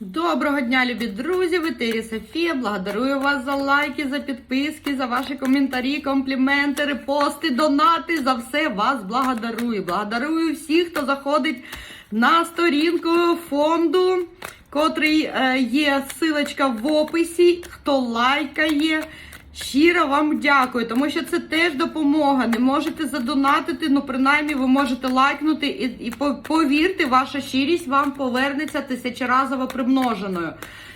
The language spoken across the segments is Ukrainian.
Доброго дня, любі друзі! В етері Софія. Благодарую вас за лайки, за підписки, за ваші коментарі, компліменти, репости, донати. За все вас благодарую. Благодарую всіх, хто заходить на сторінку фонду, котрий е, є силочка в описі, хто лайкає. Щиро вам дякую, тому що це теж допомога. Не можете задонатити, ну принаймні ви можете лайкнути і, і повірте, ваша щирість вам повернеться тисячеразово примноженою.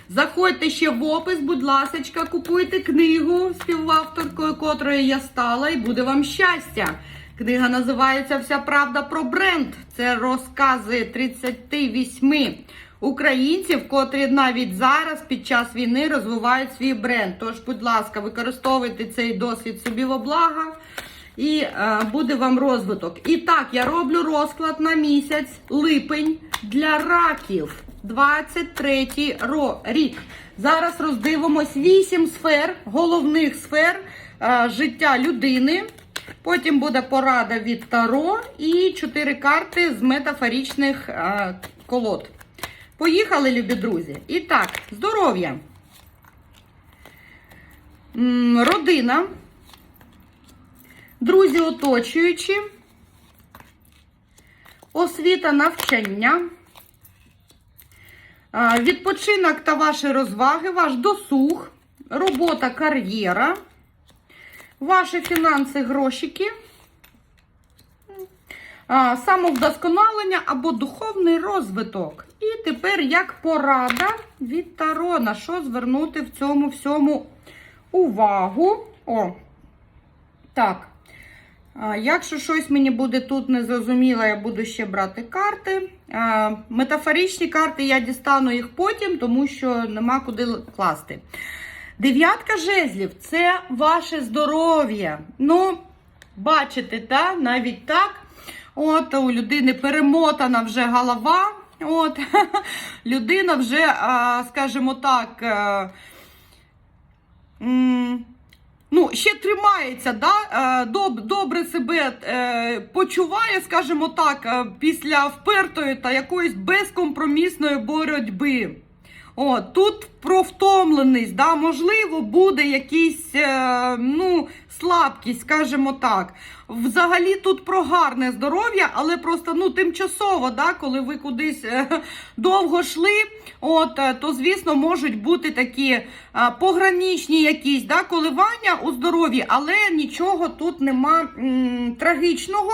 Заходьте ще в опис, будь ласка, купуйте книгу співавторкою, котрою я стала, і буде вам щастя. Книга називається Вся правда про бренд. Це розкази 38 українців, котрі навіть зараз під час війни розвивають свій бренд. Тож, будь ласка, використовуйте цей досвід собі во благо. І е, буде вам розвиток. І так, я роблю розклад на місяць липень для раків. 23 ро- рік. Зараз роздивимось 8 сфер, головних сфер е, життя людини. Потім буде порада від Таро і 4 карти з метафорічних е, колод. Поїхали, любі друзі. І так, здоров'я. Родина. Друзі оточуючі. Освіта навчання. Відпочинок та ваші розваги, ваш досуг, робота, кар'єра, ваші фінанси, грошики, самовдосконалення або духовний розвиток. І тепер як порада від Таро, на що звернути в цьому всьому увагу. О, так. Якщо щось мені буде тут незрозуміло, я буду ще брати карти. Метафоричні карти я дістану їх потім, тому що нема куди класти. Дев'ятка жезлів це ваше здоров'я. Ну, бачите, та? навіть так. От у людини перемотана вже голова. От, людина вже, скажімо так, е, ну, ще тримається, да? е, добре себе е, почуває, скажімо так, е, після впертої та якоїсь безкомпромісної боротьби. О, тут про втомленість, да, можливо, буде якийсь, е, ну, слабкість, скажімо так. Взагалі тут про гарне здоров'я, але просто ну, тимчасово, да, коли ви кудись е, довго йшли, от, е, то, звісно, можуть бути такі е, пограничні якісь да, коливання у здоров'ї, але нічого тут нема м, трагічного.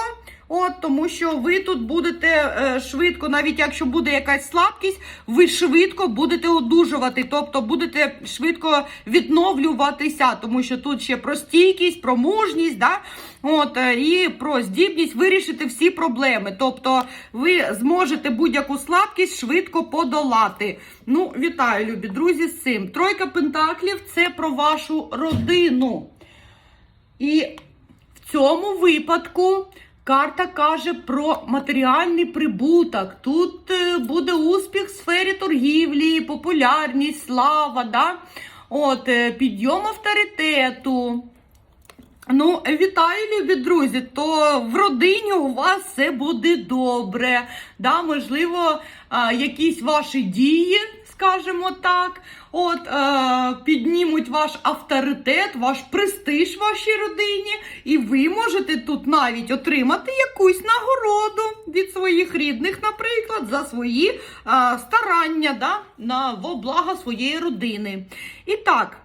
От, тому що ви тут будете е, швидко, навіть якщо буде якась слабкість, ви швидко будете одужувати, тобто будете швидко відновлюватися, тому що тут ще про стійкість, про мужність, да? От, е, і про здібність вирішити всі проблеми. Тобто ви зможете будь-яку слабкість швидко подолати. Ну, вітаю, любі друзі, з цим. Тройка пентаклів це про вашу родину. І в цьому випадку карта каже про матеріальний прибуток. Тут е, буде успіх в сфері торгівлі, популярність, слава, да? От, е, підйом авторитету. Ну, вітаю, любі друзі. То в родині у вас все буде добре. Да, можливо, якісь ваші дії, скажімо так, от е, піднімуть ваш авторитет, ваш престиж вашій родині, і ви можете тут навіть отримати якусь нагороду від своїх рідних, наприклад, за свої е, старання да, на во благо своєї родини. І так.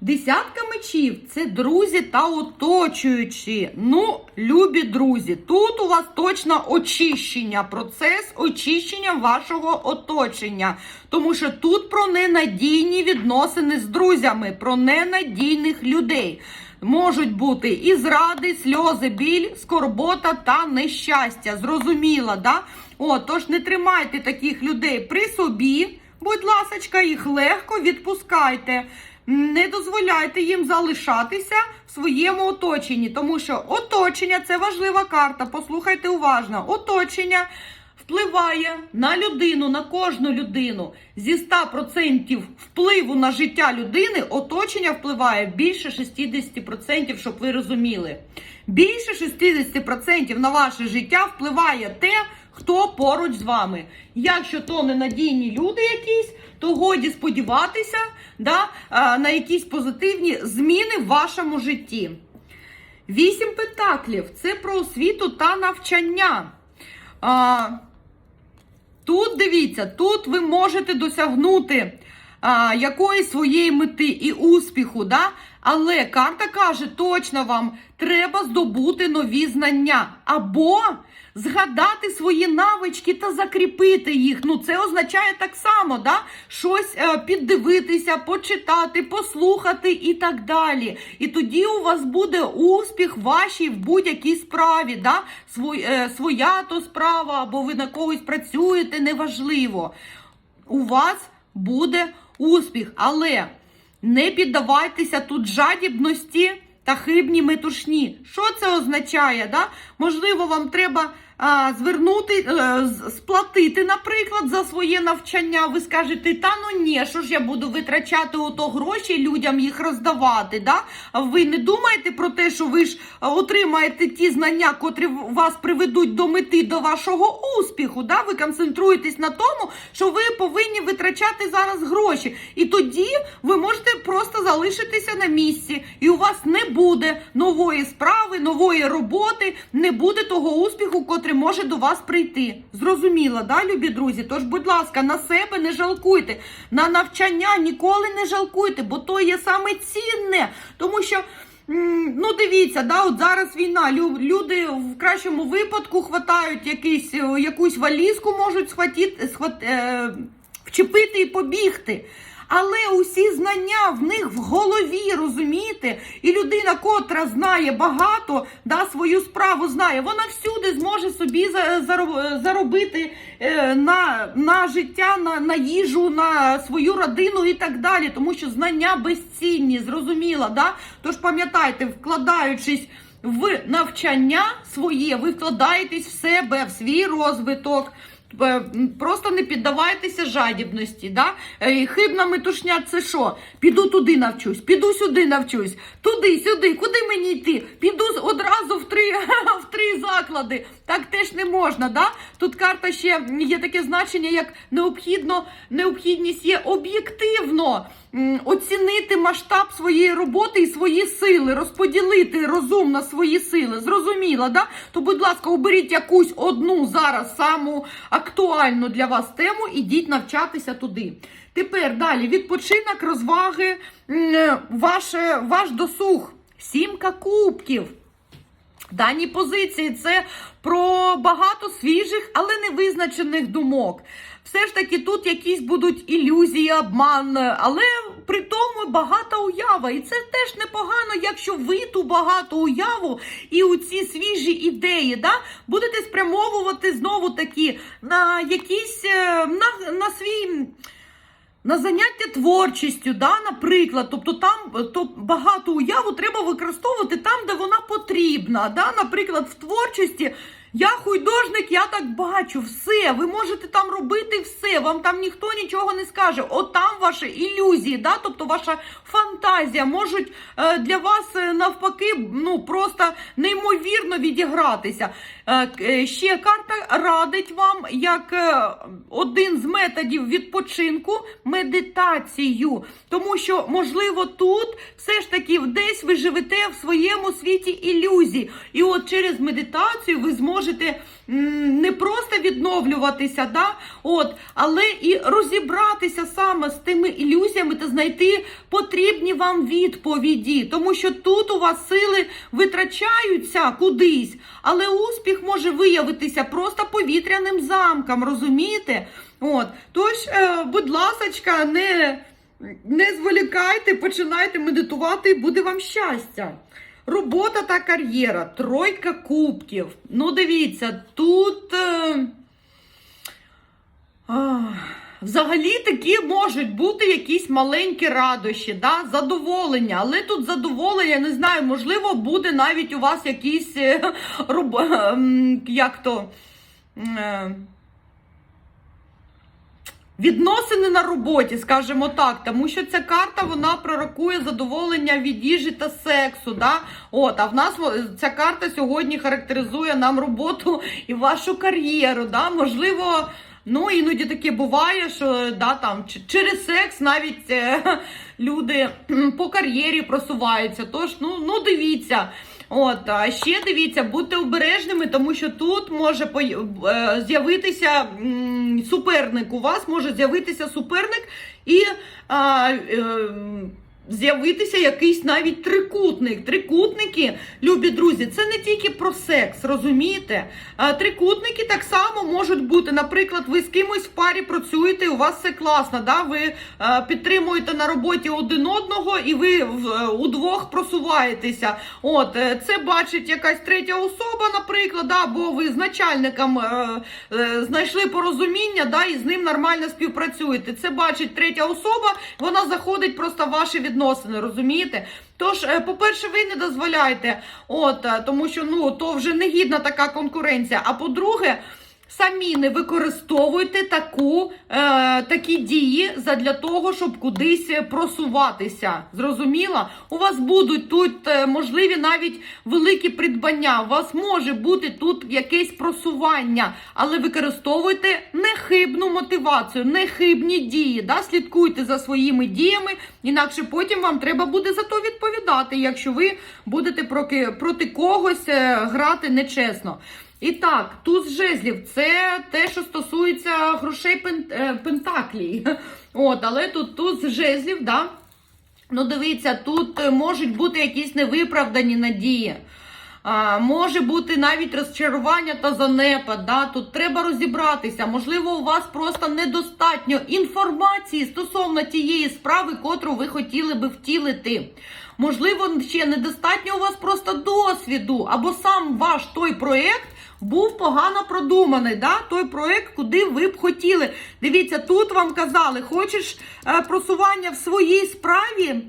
Десятка мечів це друзі та оточуючі. Ну, любі друзі, тут у вас точно очищення, процес очищення вашого оточення. Тому що тут про ненадійні відносини з друзями, про ненадійних людей. Можуть бути і зради, сльози, біль, скорбота та нещастя. Зрозуміло, да? О, тож не тримайте таких людей при собі. Будь ласочка, їх легко відпускайте. Не дозволяйте їм залишатися в своєму оточенні, тому що оточення це важлива карта. Послухайте уважно. Оточення впливає на людину, на кожну людину. Зі 100% впливу на життя людини оточення впливає більше 60%, щоб ви розуміли. Більше 60% на ваше життя впливає те, хто поруч з вами. Якщо то ненадійні люди якісь, то годі сподіватися да, на якісь позитивні зміни в вашому житті. Вісім пентаклів це про освіту та навчання. А, тут дивіться, тут ви можете досягнути а, якоїсь своєї мети і успіху, да? але карта каже, точно вам треба здобути нові знання або згадати свої навички та закріпити їх. Ну, це означає так само, да? щось е, піддивитися, почитати, послухати і так далі. І тоді у вас буде успіх вашій в будь-якій справі. Да? Свой, е, своя то справа, або ви на когось працюєте, неважливо. У вас буде успіх, але не піддавайтеся тут жадібності та хибні метушні. Що це означає? Да? Можливо, вам треба звернути, е, сплатити, наприклад, за своє навчання. Ви скажете, та ну ні, що ж я буду витрачати ото гроші, людям їх роздавати. Да? Ви не думаєте про те, що ви ж отримаєте ті знання, котрі вас приведуть до мети, до вашого успіху. Да? Ви концентруєтесь на тому, що ви повинні витрачати зараз гроші. І тоді ви можете просто залишитися на місці, і у вас не буде нової справи, нової роботи, не буде того успіху, котрий може до вас прийти. Зрозуміло, да, любі друзі? Тож, будь ласка, на себе не жалкуйте, на навчання ніколи не жалкуйте, бо то є саме цінне, тому що. Ну, дивіться, да, от зараз війна. Люди в кращому випадку хватають якийсь, е, якусь валізку, можуть схватити, схват, е, вчепити і побігти. Але усі знання в них в голові, розумієте? І людина, котра знає багато, да, свою справу знає, вона всюди зможе собі за- заробити е, на, на життя, на, на їжу, на свою родину і так далі. Тому що знання безцінні, зрозуміло, да? Тож пам'ятайте, вкладаючись в навчання своє, ви вкладаєтесь в себе, в свій розвиток. Е, Просто не піддавайтеся жадібності. Да? Е, Хибна метушня це що? Піду туди навчусь, піду сюди навчусь, туди, сюди, куди мені йти? Піду одразу в три, в три заклади. Так теж не можна. Да? Тут карта ще є таке значення, як необхідно, необхідність є об'єктивно оцінити масштаб своєї роботи і свої сили, розподілити розумно свої сили. Зрозуміло, да? То, будь ласка, оберіть якусь одну зараз саму актуальну для вас тему, ідіть навчатися туди. Тепер далі відпочинок, розваги, м, ваше, ваш досуг. Сімка кубків. Дані позиції це про багато свіжих, але невизначених думок. Все ж таки тут якісь будуть ілюзії, обман, але при тому багата уява. І це теж непогано, якщо ви ту багату уяву і у ці свіжі ідеї да, будете спрямовувати знову таки на якісь е, на, на свій. На заняття творчістю, да, наприклад, тобто там то багато уяву треба використовувати там, де вона потрібна. Да? Наприклад, в творчості я художник, я так бачу, все. Ви можете там робити все, вам там ніхто нічого не скаже. От там ваші ілюзії, да? тобто ваша фантазія можуть е, для вас е, навпаки ну, просто неймовірно відігратися. Е, е, ще карта радить вам як е, один з методів відпочинку медитацію. Тому що, можливо, тут все ж таки десь ви живете в своєму світі ілюзій. І от через медитацію ви зможете не просто відновлюватися, да? от, але і розібратися саме з тими ілюзіями та знайти потрібні вам відповіді. Тому що тут у вас сили витрачаються кудись, але успіх може виявитися просто повітряним замком, розумієте? От, тож, е, будь ласочка, не, не зволікайте, починайте медитувати, і буде вам щастя. Робота та кар'єра, тройка кубків. Ну, дивіться, тут. Е, а, Взагалі такі можуть бути якісь маленькі радощі, да? задоволення. Але тут задоволення, не знаю, можливо, буде навіть у вас якісь е, роб... ем, як то. е, Відносини на роботі, скажімо так, тому що ця карта вона пророкує задоволення від їжі та сексу. Да? От, а в нас ця карта сьогодні характеризує нам роботу і вашу кар'єру. Да? Можливо, ну іноді таке буває, що да, там, через секс навіть е, люди по кар'єрі просуваються. Тож, ну, ну дивіться. От, а ще дивіться, будьте обережними, тому що тут може е, з'явитися суперник. У вас може з'явитися суперник і а, е, з'явитися якийсь навіть трикутник. Трикутники, любі друзі, це не тільки про секс, розумієте? Трикутники так само можуть бути. Наприклад, ви з кимось в парі працюєте, у вас все класно, да? ви підтримуєте на роботі один одного і ви е, удвох просуваєтеся. От, е, це бачить якась третя особа, наприклад, да? ви з начальником е, знайшли порозуміння, да? і з ним нормально співпрацюєте. Це бачить третя особа, вона заходить просто в ваші відносини, розумієте? Тож, е, по-перше, ви не дозволяєте, от, е, тому що ну, то вже негідна така конкуренція. А по-друге, самі не використовуйте таку, е, такі дії задля того, щоб кудись просуватися. Зрозуміло? У вас будуть тут е, можливі навіть великі придбання. У вас може бути тут якесь просування, але використовуйте нехибну мотивацію, нехибні дії. Да? Слідкуйте за своїми діями, інакше потім вам треба буде за то відповідати, якщо ви будете проти, проти когось е, грати нечесно. І так, туз жезлів це те, що стосується грошей е, пентаклій. От, але тут туз жезлів, да? Ну, дивіться, тут можуть бути якісь невиправдані надії. А, може бути навіть розчарування та занепад. Да? Тут треба розібратися. Можливо, у вас просто недостатньо інформації стосовно тієї справи, котру ви хотіли би втілити. Можливо, ще недостатньо у вас просто досвіду, або сам ваш той проєкт був погано продуманий. Да? Той проєкт, куди ви б хотіли. Дивіться, тут вам казали, хочеш е, просування в своїй справі.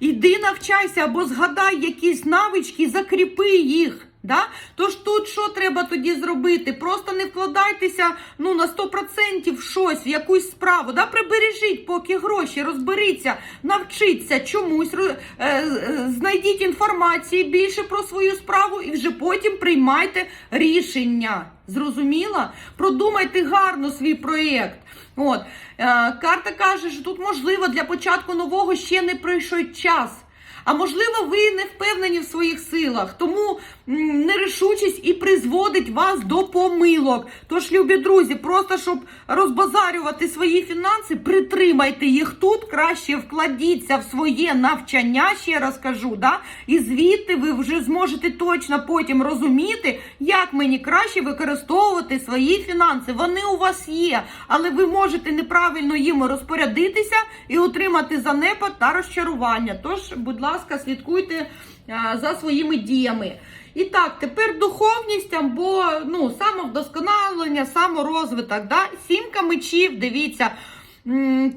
Іди навчайся або згадай якісь навички, закріпи їх. Да? Тож тут що треба тоді зробити? Просто не вкладайтеся ну, на 100% в щось, в якусь справу. Да? Прибережіть поки гроші, розберіться, навчіться чомусь, е, е, знайдіть інформації більше про свою справу і вже потім приймайте рішення. Зрозуміло? Продумайте гарно свій проєкт. От е, карта каже, що тут можливо для початку нового ще не пройшов час. А можливо, ви не впевнені в своїх силах, тому нерішучість і призводить вас до помилок. Тож, любі друзі, просто щоб розбазарювати свої фінанси, притримайте їх тут, краще вкладіться в своє навчання, ще раз кажу, да? і звідти ви вже зможете точно потім розуміти, як мені краще використовувати свої фінанси. Вони у вас є, але ви можете неправильно їм розпорядитися і отримати занепад та розчарування. Тож, будь ласка, слідкуйте за своїми діями. І так, тепер духовність або ну, самовдосконалення, саморозвиток. Да? Сімка мечів, дивіться.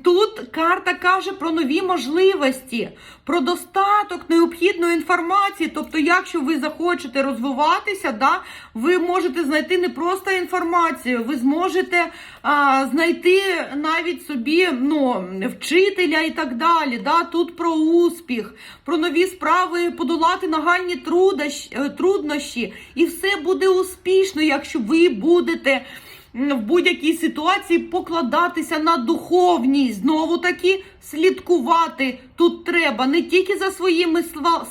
Тут карта каже про нові можливості, про достаток необхідної інформації. Тобто, якщо ви захочете розвиватися, да, ви можете знайти не просто інформацію, ви зможете а, знайти навіть собі ну, вчителя і так далі. Да. Тут про успіх, про нові справи, подолати нагальні трудощ- е, труднощі. І все буде успішно, якщо ви будете в будь-якій ситуації покладатися на духовність. Знову таки слідкувати тут треба не тільки за своїми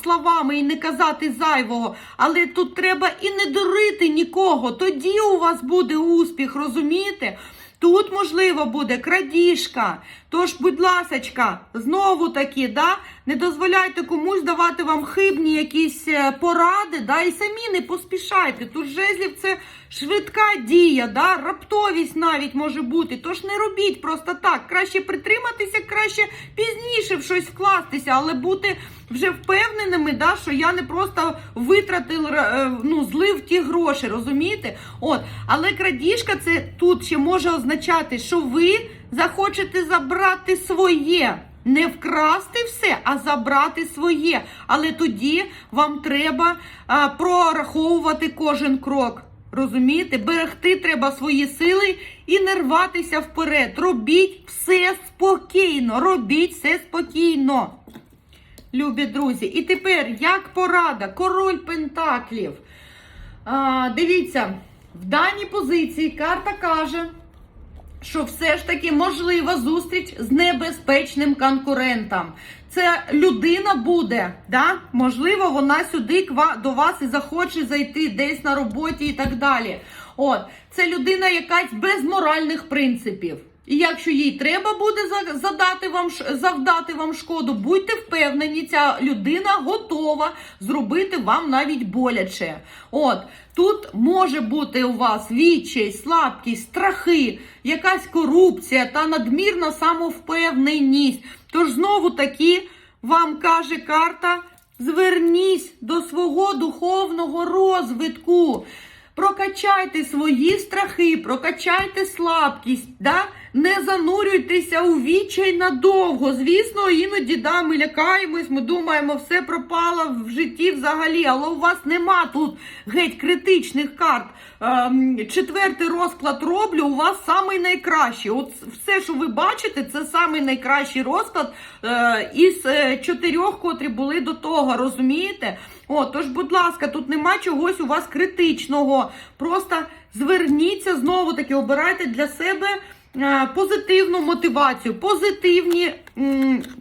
словами і не казати зайвого, але тут треба і не дурити нікого. Тоді у вас буде успіх, розумієте? Тут, можливо, буде крадіжка. Тож, будь ласочка, знову таки, да, не дозволяйте комусь давати вам хибні якісь е, поради, да, і самі не поспішайте. Тут жезлів це швидка дія, да, раптовість навіть може бути. Тож не робіть просто так. Краще притриматися, краще пізніше в щось вкластися, але бути вже впевненими, да, що я не просто витратив, е, ну, злив ті гроші, розумієте? От, але крадіжка це тут ще може означати, що ви захочете забрати своє. Не вкрасти все, а забрати своє. Але тоді вам треба а, прораховувати кожен крок. Розумієте, берегти треба свої сили і не рватися вперед. Робіть все спокійно, робіть все спокійно. Любі друзі, і тепер як порада, король Пентаклів. А, дивіться, в даній позиції карта каже, що все ж таки можлива зустріч з небезпечним конкурентом. Це людина буде, да? можливо, вона сюди до вас і захоче зайти десь на роботі і так далі. От, це людина якась без моральних принципів. І якщо їй треба буде задати вам завдати вам шкоду, будьте впевнені, ця людина готова зробити вам навіть боляче. От тут може бути у вас відчай, слабкість, страхи, якась корупція та надмірна самовпевненість. Тож знову таки вам каже карта: звернісь до свого духовного розвитку. Прокачайте свої страхи, прокачайте слабкість, да? Не занурюйтеся у відчай надовго. Звісно, іноді да, ми лякаємось, ми думаємо, все пропало в житті взагалі, але у вас нема тут геть критичних карт. Ем, четвертий розклад роблю, у вас самий найкращий. От все, що ви бачите, це самий найкращий розклад е, із е, чотирьох, котрі були до того, розумієте? О, тож, будь ласка, тут нема чогось у вас критичного. Просто зверніться знову таки, обирайте для себе позитивну мотивацію, позитивні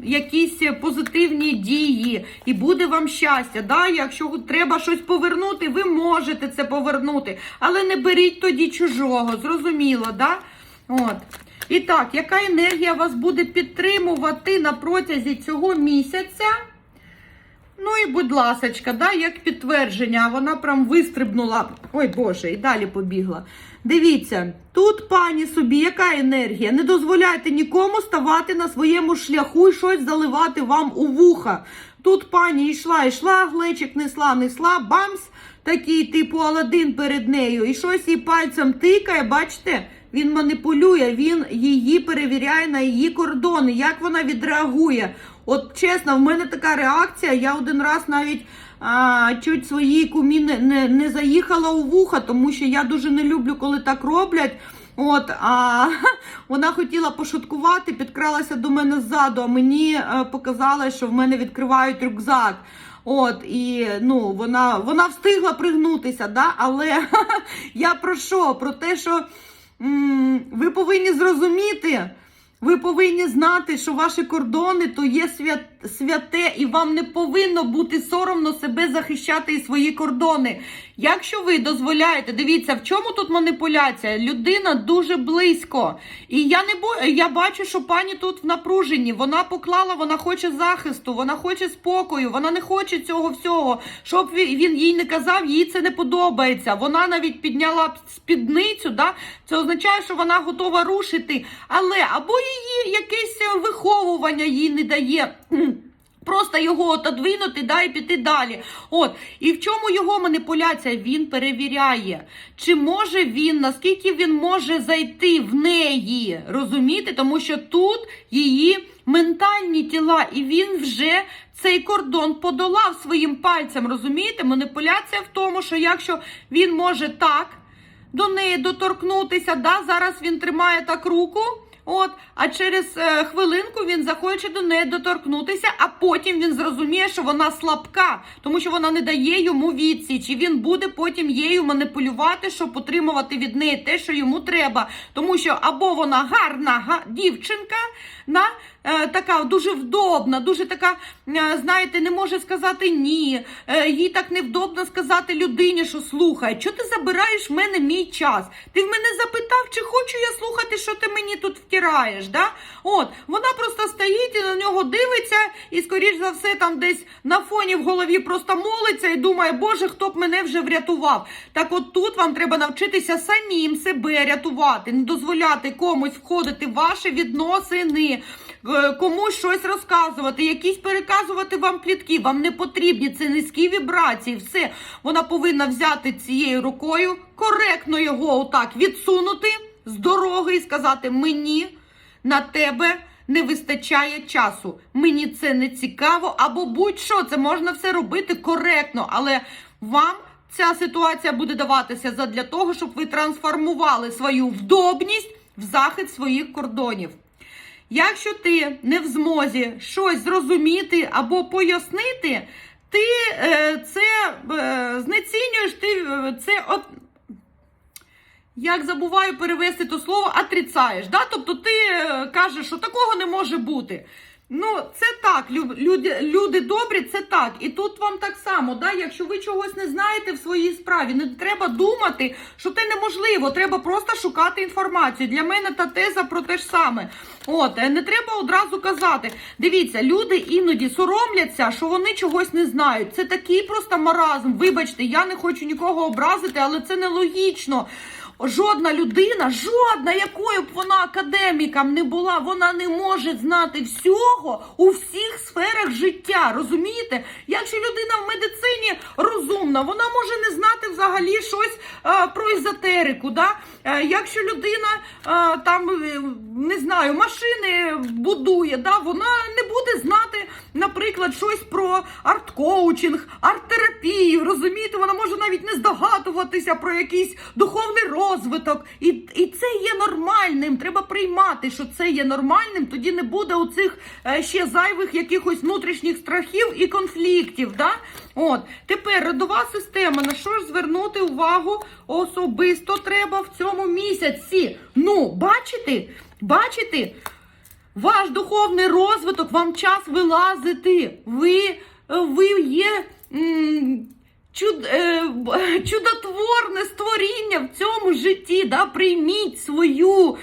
якісь позитивні дії, і буде вам щастя. Да? Якщо треба щось повернути, ви можете це повернути, але не беріть тоді чужого, зрозуміло, да? От. І так, яка енергія вас буде підтримувати на протязі цього місяця? Ну і будь ласочка, да, як підтвердження, вона прям вистрибнула. Ой Боже, і далі побігла. Дивіться, тут, пані собі, яка енергія? Не дозволяйте нікому ставати на своєму шляху і щось заливати вам у вуха. Тут пані йшла, йшла, глечик несла, несла, бамс, такий типу Аладдин перед нею. І щось їй пальцем тикає, бачите? Він маніпулює, він її перевіряє на її кордони, як вона відреагує. От чесно, в мене така реакція. Я один раз навіть а, чуть своїй кумі не, не, не заїхала у вуха, тому що я дуже не люблю, коли так роблять. От, а вона хотіла пошуткувати, підкралася до мене ззаду, а мені е, показалось, що в мене відкривають рюкзак. От, і ну, вона, вона встигла пригнутися, да? але я про що? Про те, що м, ви повинні зрозуміти. Ви повинні знати, що ваші кордони то є свят, святе, і вам не повинно бути соромно себе захищати і свої кордони. Якщо ви дозволяєте, дивіться, в чому тут маніпуляція? Людина дуже близько. І я не бо я бачу, що пані тут в напруженні. Вона поклала, вона хоче захисту, вона хоче спокою, вона не хоче цього всього. Щоб він їй не казав, їй це не подобається. Вона навіть підняла спідницю. Да? Це означає, що вона готова рушити. Але або її якесь виховування їй не дає. Просто його отодвинути, да, і піти далі. От, і в чому його маніпуляція? Він перевіряє, чи може він, наскільки він може зайти в неї. Розумієте? Тому що тут її ментальні тіла, і він вже цей кордон подолав своїм пальцем. Розумієте? Маніпуляція в тому, що якщо він може так до неї доторкнутися, да, зараз він тримає так руку. От, а через е, хвилинку він захоче до неї доторкнутися, а потім він зрозуміє, що вона слабка, тому що вона не дає йому відсіч, і він буде потім її маніпулювати, щоб отримувати від неї те, що йому треба. Тому що або вона гарна га, дівчинка, на, така дуже вдобна, дуже така, е, знаєте, не може сказати ні. Е, їй так невдобно сказати людині, що слухай, що ти забираєш в мене мій час? Ти в мене запитав, чи хочу я слухати, що ти мені тут втираєш. Да? От, вона просто стоїть і на нього дивиться, і, скоріш за все, там десь на фоні в голові просто молиться і думає, Боже, хто б мене вже врятував. Так от тут вам треба навчитися самим себе рятувати, не дозволяти комусь входити в ваші відносини. Е, Комусь щось розказувати, якісь переказувати вам плітки, вам не потрібні, це низькі вібрації. Все, вона повинна взяти цією рукою, коректно його отак відсунути з дороги і сказати: мені на тебе не вистачає часу. Мені це не цікаво, або будь-що, це можна все робити коректно, але вам ця ситуація буде даватися задля того, щоб ви трансформували свою вдобність в захист своїх кордонів. Якщо ти не в змозі щось зрозуміти або пояснити, ти е, це е, знецінюєш, ти е, це от. Як забуваю перевести то слово, отрицаєш. Да? Тобто ти е, кажеш, що такого не може бути. Ну, це так, лю- люди, люди добрі, це так. І тут вам так само, да? якщо ви чогось не знаєте в своїй справі, не треба думати, що це неможливо. Треба просто шукати інформацію. Для мене та теза про те ж саме. От, е, не треба одразу казати. Дивіться, люди іноді соромляться, що вони чогось не знають. Це такий просто маразм. Вибачте, я не хочу нікого образити, але це нелогічно. Жодна людина, жодна, якою б вона академіком не була, вона не може знати всього у всіх сферах життя. Розумієте? Якщо людина в медицині розумна, вона може не знати взагалі щось а, про езотерику. Да? Е, якщо людина а, там е, не знаю, машини будує, да? вона не буде знати, наприклад, щось про арт-коучинг, арт-терапію. Розумієте, вона може навіть не здогадуватися про якийсь духовний розвиток. І, і це є нормальним. Треба приймати, що це є нормальним. Тоді не буде у цих е, ще зайвих якихось внутрішніх страхів і конфліктів. Да? От тепер родова система. На що ж звернути увагу особисто треба в цьому місяці? Ну, бачите, бачите? Ваш духовний розвиток, вам час вилазити. Ви, ви є чуд, е, чудотворне створіння в цьому житті. Да? Прийміть свою.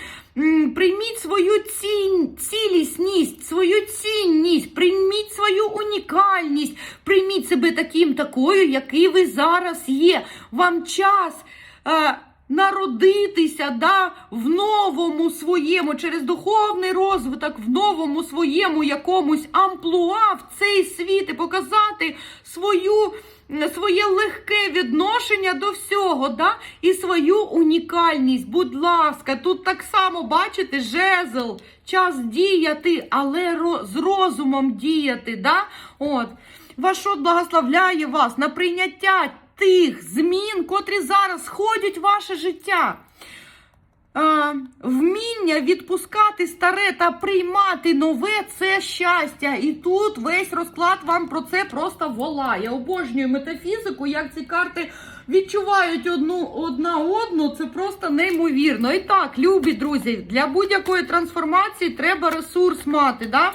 Прийміть свою цінь, цілісність, свою цінність, прийміть свою унікальність, прийміть себе таким такою, який ви зараз є. Вам час е, народитися да, в новому своєму, через духовний розвиток, в новому своєму якомусь амплуа в цей світ і показати свою. Своє легке відношення до всього, да? і свою унікальність. Будь ласка, тут так само бачите, жезл, час діяти, але з розумом діяти. Да? От. Ваш от благословляє вас на прийняття тих змін, котрі зараз ходять в ваше життя. Вміння відпускати старе та приймати нове це щастя. І тут весь розклад вам про це просто волає. Обожнюю метафізику, як ці карти відчувають одну одна одну. Це просто неймовірно. І так, любі друзі, для будь-якої трансформації треба ресурс мати. Да?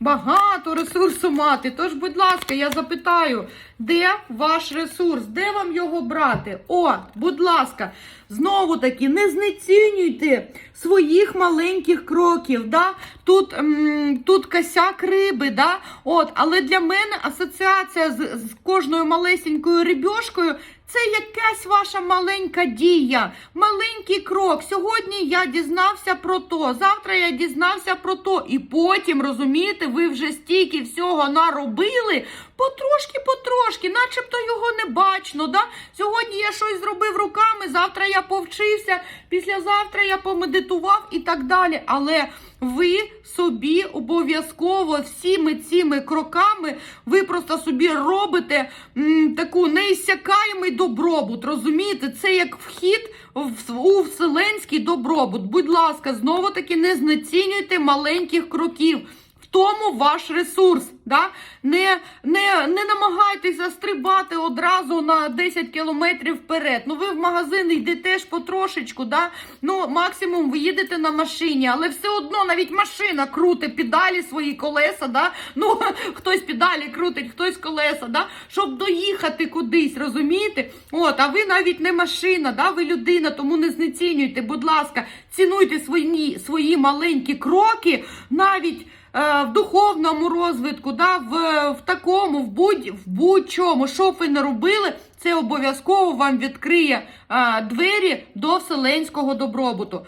Багато ресурсу мати. Тож, будь ласка, я запитаю, де ваш ресурс? Де вам його брати? От, будь ласка, знову таки, не знецінюйте своїх маленьких кроків. Да? Тут, м, тут косяк риби, да? От, але для мене асоціація з, з кожною малесенькою рибьошкою це якась ваша маленька дія, маленький крок. Сьогодні я дізнався про то, завтра я дізнався про то. І потім, розумієте, ви вже стільки всього наробили, потрошки, потрошки, начебто його не бачно. Да? Сьогодні я щось зробив руками, завтра я повчився, післязавтра я помедитував і так далі. Але ви собі обов'язково всіми цими кроками ви просто собі робите м, таку неісякаємий добробут. Розумієте, це як вхід в, у вселенський добробут. Будь ласка, знову таки не знецінюйте маленьких кроків. В тому ваш ресурс. Да? Не, не, не намагайтеся стрибати одразу на 10 кілометрів вперед. Ну ви в магазин йдете ж потрошечку, да? ну максимум ви їдете на машині, але все одно навіть машина крутить педалі свої колеса. Да? Ну хтось педалі крутить, хтось колеса, да? щоб доїхати кудись, розумієте? От, а ви навіть не машина, да? ви людина, тому не знецінюйте, будь ласка, цінуйте свої, свої маленькі кроки, навіть. е, В духовному розвитку, да, в, в такому, в будь в будь-чому, що ви не робили, це обов'язково вам відкриє е, двері до вселенського добробуту.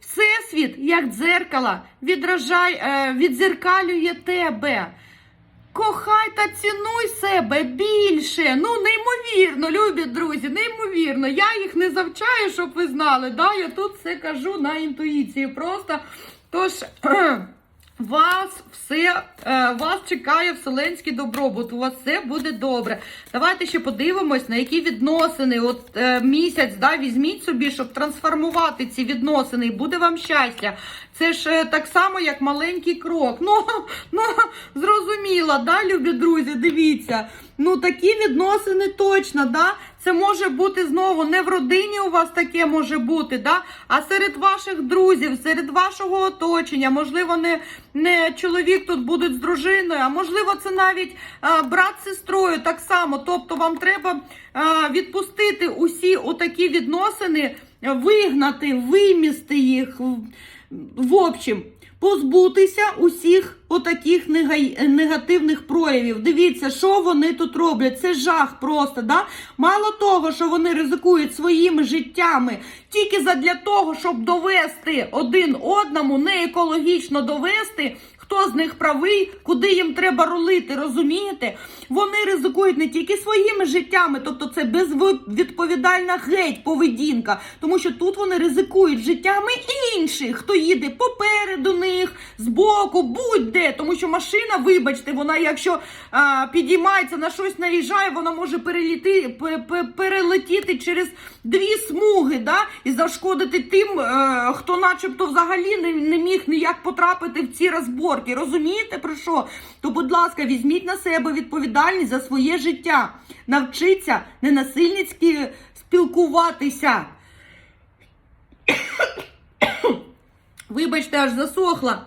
Всесвіт, як дзеркало, відражай, е, відзеркалює тебе. Кохай та цінуй себе більше. Ну, неймовірно, любі друзі, неймовірно. Я їх не завчаю, щоб ви знали. Да? Я тут все кажу на інтуїції. Просто тож. Вас все е, вас чекає вселенський добробут. У вас все буде добре. Давайте ще подивимось, на які відносини. От е, місяць да, візьміть собі, щоб трансформувати ці відносини, і буде вам щастя. Це ж е, так само, як маленький крок. Ну, ну зрозуміло, да, любі друзі, дивіться. Ну, такі відносини точно, да? Це може бути знову не в родині у вас таке може бути, да? а серед ваших друзів, серед вашого оточення. Можливо, не, не чоловік тут будуть з дружиною, а можливо, це навіть а, брат з сестрою так само. Тобто вам треба а, відпустити усі отакі відносини, вигнати, вимісти їх. В общем, позбутися усіх отаких нега- негативних проявів. Дивіться, що вони тут роблять. Це жах просто. Да? Мало того, що вони ризикують своїми життями тільки задля того, щоб довести один одному, не екологічно довести. Хто з них правий, куди їм треба рулити, розумієте? Вони ризикують не тільки своїми життями, тобто це безвідповідальна геть поведінка, тому що тут вони ризикують життями інших, хто їде попереду них, збоку, будь-де, тому що машина, вибачте, вона, якщо а, підіймається на щось наїжджає, вона може переліти, пе- пе- перелетіти через дві смуги, да, і зашкодити тим, е, хто начебто взагалі не, не міг ніяк потрапити в ці розборки. Розумієте про що? То, будь ласка, візьміть на себе відповідальність за своє життя. Навчіться ненасильницьки спілкуватися. Вибачте, аж засохла.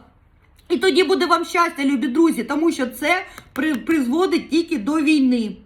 І тоді буде вам щастя, любі друзі, тому що це при, призводить тільки до війни.